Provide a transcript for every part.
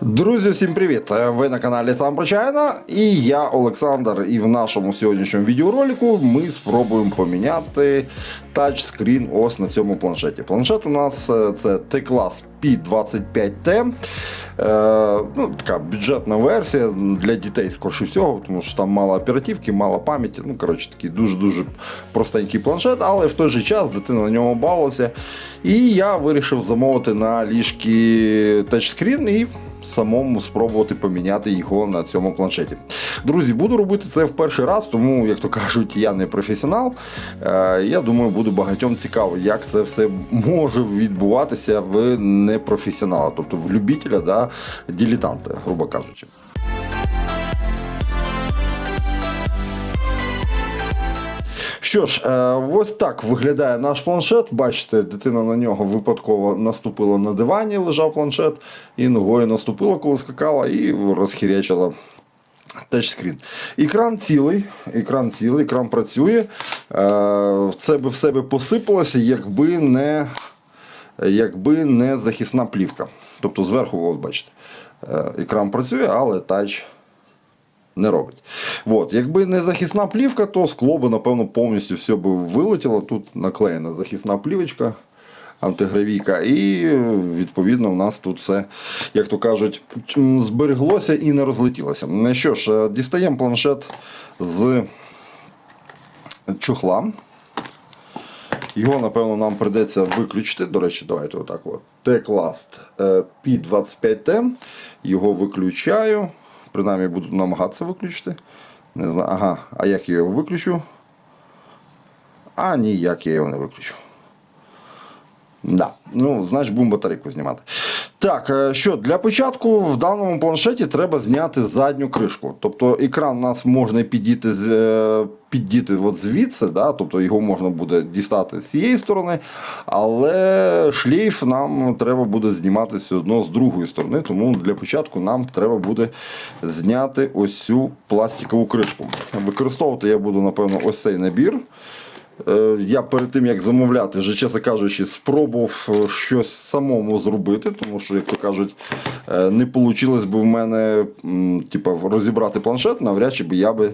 Друзі, всім привіт! Ви на каналі Сам Причайно і я Олександр. І в нашому сьогоднішньому відеоролику ми спробуємо поміняти тачскрін ось на цьому планшеті. Планшет у нас е, це T-Class P25T. Е, ну, така бюджетна версія для дітей, скоріше всього, тому що там мало оперативки, мало пам'яті. Ну, коротше, такий дуже-дуже простенький планшет, але в той же час дитина на ньому бавилася. І я вирішив замовити на ліжки тачскрін і самому спробувати поміняти його на цьому планшеті. Друзі, буду робити це в перший раз, тому, як то кажуть, я не професіонал. Е, Я думаю, буде багатьом цікаво, як це все може відбуватися в непрофесіонала, тобто в любителя, да, дилетанта, грубо кажучи. Що ж, е, ось так виглядає наш планшет. Бачите, дитина на нього випадково наступила на дивані, лежав планшет, і ногою наступила, коли скакала, і розхірячила тачскрін. Екран цілий, екран цілий, екран працює. Це би все би посипалося, якби не, якби не захисна плівка. Тобто зверху, от бачите, е, екран працює, але тач не робить. От. Якби не захисна плівка, то скло би, напевно, повністю все би вилетіло. Тут наклеєна захисна плівочка, антигравійка, і відповідно у нас тут все, як то кажуть, збереглося і не розлетілося. Ну Що ж, е, дістаємо планшет з чохла. Його, напевно, нам прийдеться виключити. До речі, давайте отак. от. T-Class е, P25T. Його виключаю. Принаймні буду намагатися виключити. Не знаю. Ага, а як я його виключу? А ніяк я його не виключу. Да. Ну, значить, будемо батарейку знімати. Так, е, що для початку в даному планшеті треба зняти задню кришку. Тобто екран у нас можна підійти, з- е, піддіти от звідси, да? тобто його можна буде дістати з цієї сторони, але шлейф нам треба буде знімати все одно з другої сторони, тому для початку нам треба буде зняти ось цю пластикову кришку. Використовувати я буду, напевно, ось цей набір. Е, Я перед тим як замовляти, вже чесно кажучи, спробував е, щось самому зробити, тому що, як то кажуть, е, не вийшло б в мене типу, розібрати планшет, навряд чи б я би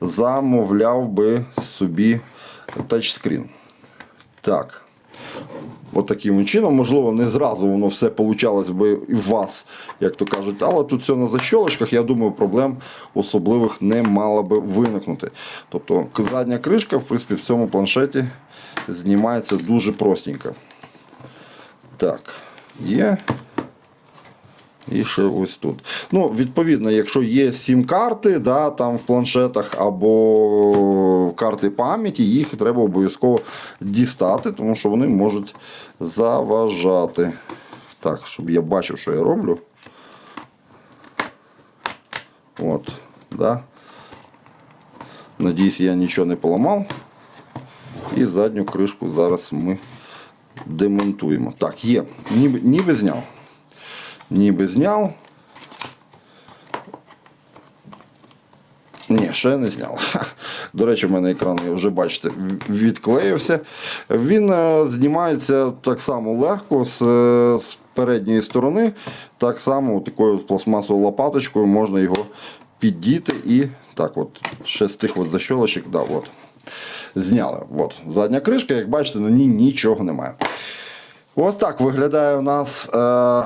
замовляв би собі тачскрін. Так. От таким чином, можливо, не зразу воно все получалось би і в вас, як то кажуть, але тут все на защолочках, я думаю, проблем особливих не мало би виникнути. Тобто задня кришка, в принципі, в цьому планшеті знімається дуже простенько. Так, є. І ще ось тут. Ну, відповідно, якщо є сім-карти, да, там в планшетах або карти пам'яті, їх треба обов'язково дістати, тому що вони можуть заважати. Так, щоб я бачив, що я роблю. От, да. Надіюсь, я нічого не поламав. І задню кришку зараз ми демонтуємо. Так, є, ніби, ніби зняв ніби зняв. Ні, ще не зняв. До речі, в мене екран, я вже бачите, відклеївся. Він е, знімається так само легко з, е, з передньої сторони. Так само такою пластмасовою лопаточкою можна його піддіти і так от, ще з тих от защолочок, да, от, зняли. От. Задня кришка, як бачите, на ній нічого немає. Ось так виглядає у нас е, е,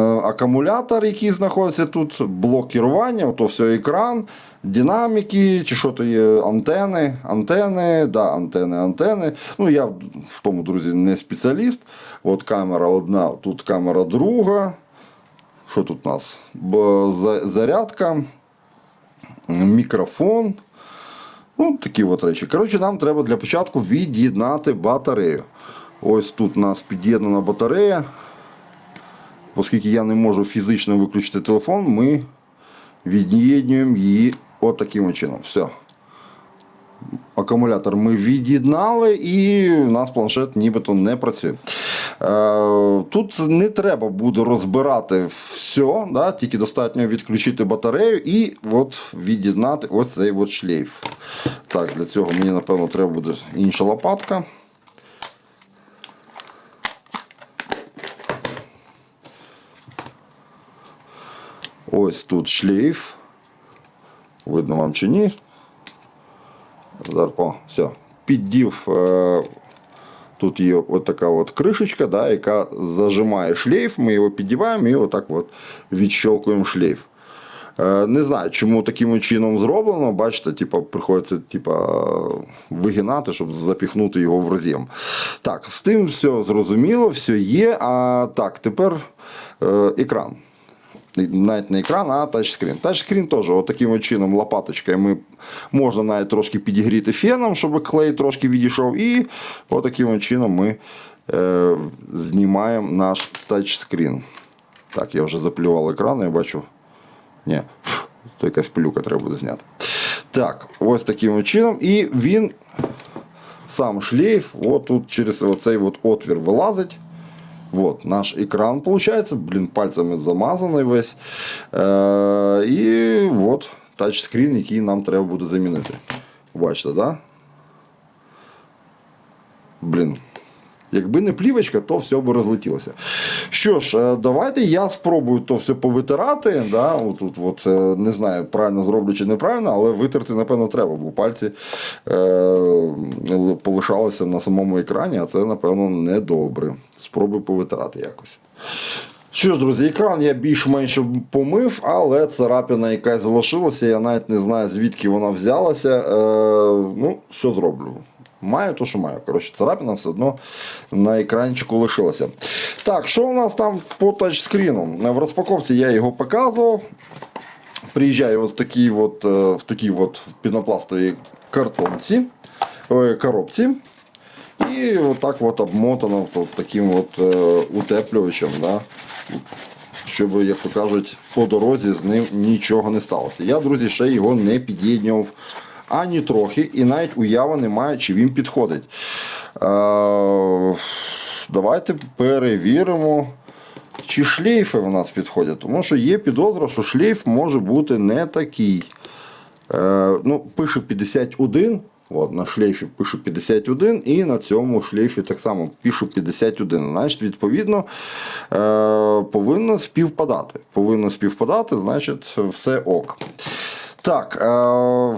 акумулятор, який знаходиться тут, блок керування, то все екран, динаміки, чи що то є антени, антени, да, антени, антени. Ну, я в тому, друзі, не спеціаліст. От камера одна, тут камера друга. Що тут у нас? Зарядка, мікрофон. Ну, такі от речі. Коротше, нам треба для початку від'єднати батарею. Ось тут у нас під'єднана батарея. Оскільки я не можу фізично виключити телефон, ми від'єднуємо її от чином. Все. Акумулятор ми від'єднали і у нас планшет нібито не працює. Е, Тут не треба буде розбирати все, да, тільки достатньо відключити батарею і от від'єднати ось цей от шлейф. Так, Для цього мені, напевно, треба буде інша лопатка. Ось тут шлейф. Видно вам чи ні. Зараз, о, все. Піддів. Е, тут є от така от кришечка, да, яка зажимає шлейф. Ми його піддіваємо і отак от відщелкуємо шлейф. Е, Не знаю, чому таким чином зроблено. Бачите, типа, приходиться типа, вигинати, щоб запіхнути його в роз'єм. Так, з тим все зрозуміло, все є. А так, тепер е, екран. Навіть не екран, а тачскрін. Тачскрін теж от чином лопаточкою ми можна навіть трошки підігріти феном, щоб клей трошки відійшов. І от таким чином ми е, знімаємо наш тачскрін. Так, я вже заплював екран, я бачу. Ні, то якась пилюка треба буде зняти. Так, ось таким чином. І він, сам шлейф, от через оцей от отвір вилазить. Вот, наш екран получается, блин, пальцами замазаний весь. Е, і от тачскрін, який нам треба буде замінити. Бачите, да? Блін. Якби не плівочка, то все б розлетілося. Що ж, е, давайте я спробую то все повитирати. Да? Отут, от, е, не знаю, правильно зроблю чи неправильно, але витерти, напевно, треба, бо пальці е, полишалися на самому екрані, а це, напевно, недобре. Спробую повитирати якось. Що ж, друзі, екран я більш-менш помив, але царапина якась залишилася. Я навіть не знаю, звідки вона взялася. Е, ну, що зроблю? Маю то, що маю. Коротше, царапина все одно на екранчику лишилася. Так, що у нас там по тачскріну? В розпаковці я його показував. Приїжджає ось такий от, е, в такій от пінопластовій картонці, коробці. І отак от обмотано от таким от е, утеплювачем. Да? Щоб, як то кажуть, по дорозі з ним нічого не сталося. Я, друзі, ще його не під'єднював ані трохи, і навіть уява немає, чи він підходить. Е, давайте перевіримо, чи шлейфи в нас підходять. Тому що є підозра, що шлейф може бути не такий. Е, ну, Пише 51. От, на шлейфі пишу 51, і на цьому шлейфі так само пишу 51. Значить, відповідно, е, повинно співпадати. Повинно співпадати, значить, все ок. Так, е,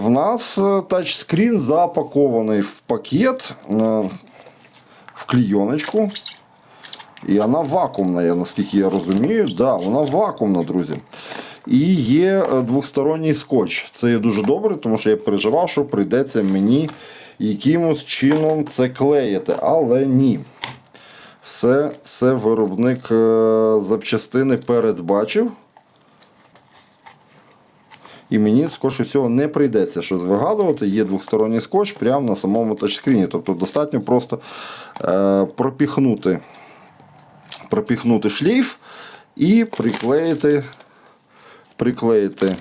в нас е, тачскрін запакований в пакет, е, в клійоночку. І вона вакуумна, наскільки я розумію. Да, вона вакуумна, друзі. І є двосторонній скотч. Це є дуже добре, тому що я переживав, що прийдеться мені якимось чином це клеїти. Але ні. Все, все виробник запчастини передбачив. І мені, скоріше всього, не прийдеться щось вигадувати. Є двосторонній скотч прямо на самому тачскріні. Тобто достатньо просто е, пропіхнути, пропіхнути шлейф і приклеїти, приклеїти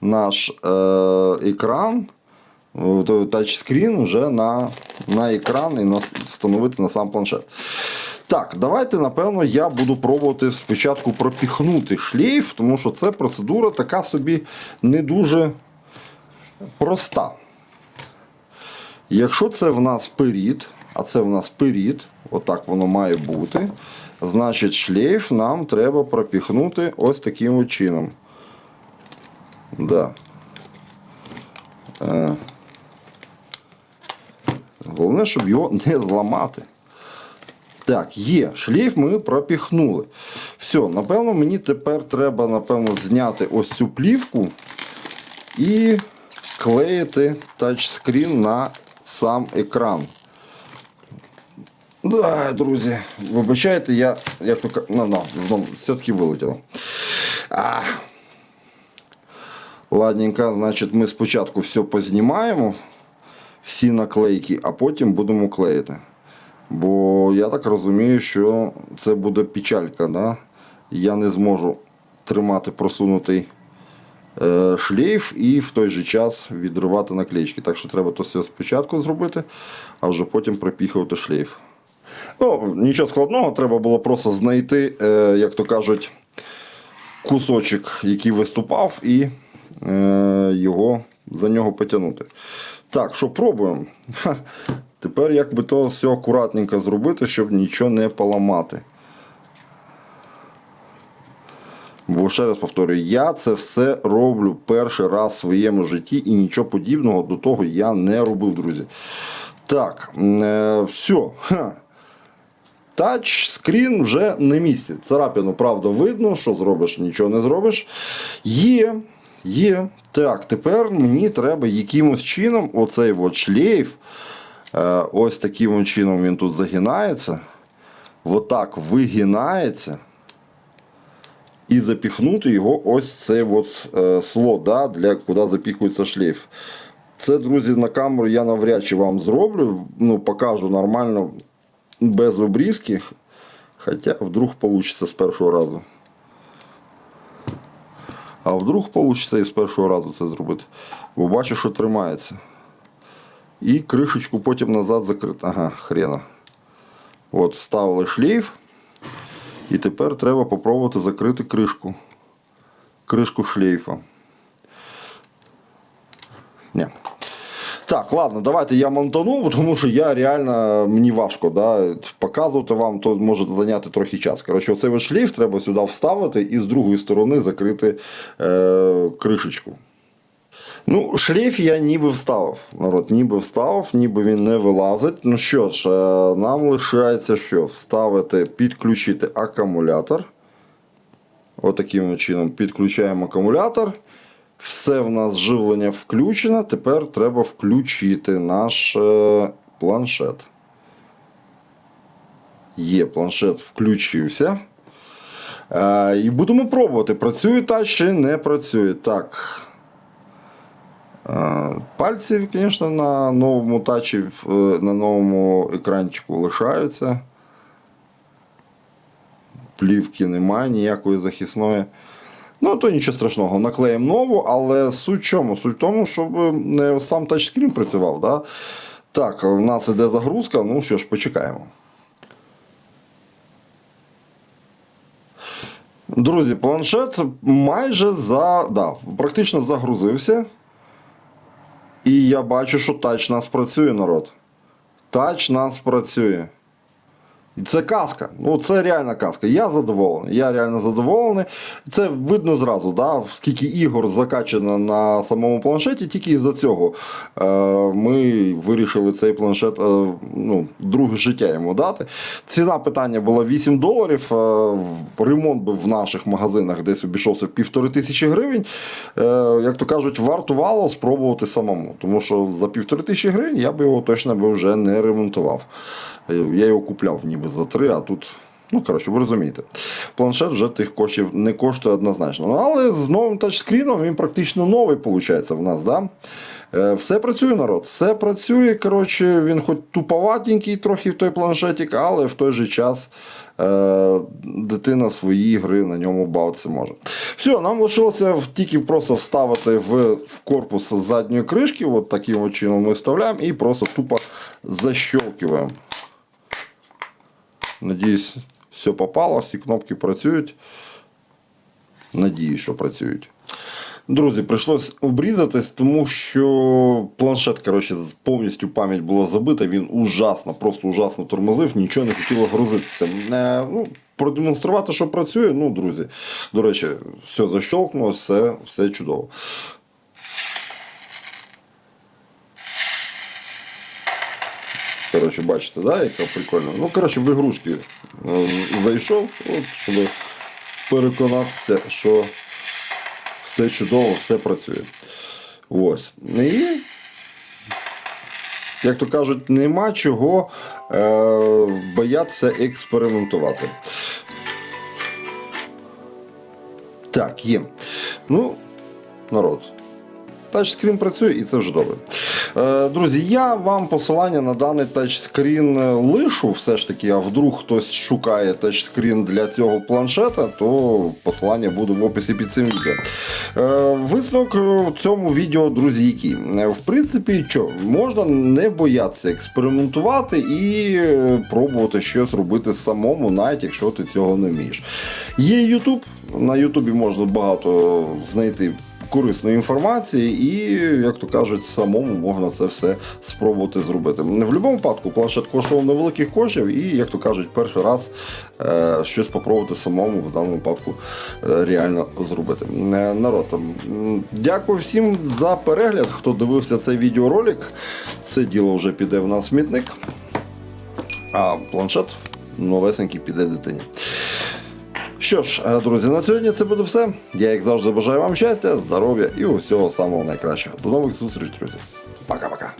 наш е, екран, тачскрін вже на, на екран і на, встановити на сам планшет. Так, давайте, напевно, я буду пробувати спочатку пропіхнути шлейф, тому що це процедура така собі не дуже проста. Якщо це в нас перід, а це в нас перід, отак воно має бути, значить шлейф нам треба пропіхнути ось таким чином. Да. Е. Головне, щоб його не зламати. Так, є. Шлейф ми пропіхнули. Все, напевно, мені тепер треба напевно, зняти ось цю плівку і клеїти тачскрін на сам екран. Да, друзі, вибачайте, я як ка- ну, ну, все-таки вилетіло. А. Ладненько, значить, ми спочатку все познімаємо, всі наклейки, а потім будемо клеїти. Бо я так розумію, що це буде печалька. Да? Я не зможу тримати просунутий е, шлейф і в той же час відривати наклеїчки. Так що треба то все спочатку зробити, а вже потім пропіхувати шлейф. Ну, нічого складного, треба було просто знайти, е, як то кажуть, кусочок, який виступав, і е, його, за нього потягнути. Так, що пробуємо? Тепер як би то все акуратненько зробити, щоб нічого не поламати. Бо ще раз повторюю, я це все роблю перший раз в своєму житті і нічого подібного до того я не робив, друзі. Так, е, все. Ха. Тач вже на місці. Царапину, правда, видно, що зробиш, нічого не зробиш. Є, є. Так, тепер мені треба якимось чином оцей от шлейф. Е, Ось таким чином він тут загинається. Отак вигинається. І запіхнути його ось цей от, е, слот, да, для куди запіхується шлейф. Це, друзі, на камеру я навряд чи вам зроблю. Ну, покажу нормально без обрізки. Хоча вдруг вийде з першого разу. А вдруг вийде і з першого разу це зробити. Бо бачу, що тримається. І кришечку потім назад закрити. Ага, хрена. От, ставили шлейф. І тепер треба попробувати закрити кришку. Кришку шлейфа. Ні. Так, ладно, давайте я монтану, тому що я реально мені важко да, показувати вам, то може зайняти трохи час. Коротше, оцей шлейф треба сюди вставити і з другої сторони закрити е, кришечку. Ну, шлейф я ніби вставив. Народ, ніби вставив, ніби він не вилазить. Ну що ж, е, нам лишається що? Вставити, підключити акумулятор. Отаким чином підключаємо акумулятор. Все в нас живлення включено. Тепер треба включити наш е, планшет. Є планшет включився. Е, і будемо пробувати, працює та чи не працює. Так. Е, Пальці, звісно, на новому тачі, е, на новому екранчику лишаються. Плівки немає, ніякої захисної. Ну, то нічого страшного, наклеїмо нову, але суть в чому? Суть в тому, щоб не сам тачскрін працював. Да? Так, у нас іде загрузка, ну що ж, почекаємо. Друзі, планшет майже за, да, практично загрузився. І я бачу, що тач нас працює, народ. Тач нас працює. Це казка. Ну це реальна казка. Я задоволений. Я реально задоволений. Це видно зразу, да, скільки ігор закачано на самому планшеті, тільки із-за цього е, ми вирішили цей планшет е, ну, друге життя йому дати. Ціна питання була 8 доларів. Е, ремонт би в наших магазинах десь обійшовся в півтори тисячі гривень. Е, як то кажуть, вартувало спробувати самому. Тому що за півтори тисячі гривень я би його точно би вже не ремонтував. Я його купляв ніби за три, а тут. Ну, коротше, ви розумієте, планшет вже тих коштів не коштує однозначно. Ну, але з новим тачскріном він практично новий, виходить, в нас. Да? Е, Все працює, народ. Все працює. Коротше, він хоч туповатенький трохи в той планшетик, але в той же час е, дитина свої ігри на ньому бавитися може. Все, нам лишилося тільки просто вставити в, в корпус задньої кришки. От таким от чином ми вставляємо і просто тупо защелкиваємо. Надіюсь, все попало, всі кнопки працюють. Надіюсь, що працюють. Друзі, прийшлось обрізатись, тому що планшет коротше, повністю пам'ять була забита, він ужасно, просто ужасно тормозив, нічого не хотіло грузитися. Е, ну, продемонструвати, що працює, ну, друзі. До речі, все защелкнуло, все, все чудово. Коротше, бачите, да, яка прикольна. Ну, коротше, в ігрушки е, зайшов, от, щоб переконатися, що все чудово, все працює. Ось. І, як то кажуть, нема чого е, боятися експериментувати. Так, є. Ну, народ. Тачскрін працює і це вже добре. Е, Друзі, я вам посилання на даний тачскрін е, лишу. Все ж таки, а вдруг хтось шукає тачскрін для цього планшета, то посилання буде в описі під цим відео. Е, Висновок в цьому відео, друзі, який? В принципі, що, можна не боятися експериментувати і пробувати щось робити самому, навіть якщо ти цього не вмієш. Є YouTube, на YouTube можна багато знайти корисної інформації, і, як то кажуть, самому можна це все спробувати зробити. В будь-якому випадку планшет коштував невеликих коштів, і, як то кажуть, перший раз е, щось спробувати самому в даному випадку е, реально зробити. Е, народ, дякую всім за перегляд, хто дивився цей відеоролик. Це діло вже піде в нас смітник. А планшет новесенький піде дитині. Що ж, е, друзі, на сьогодні це буде все. Я, як завжди, бажаю вам щастя, здоров'я і усього самого найкращого. До нових зустрічей, друзі. Пока-пока.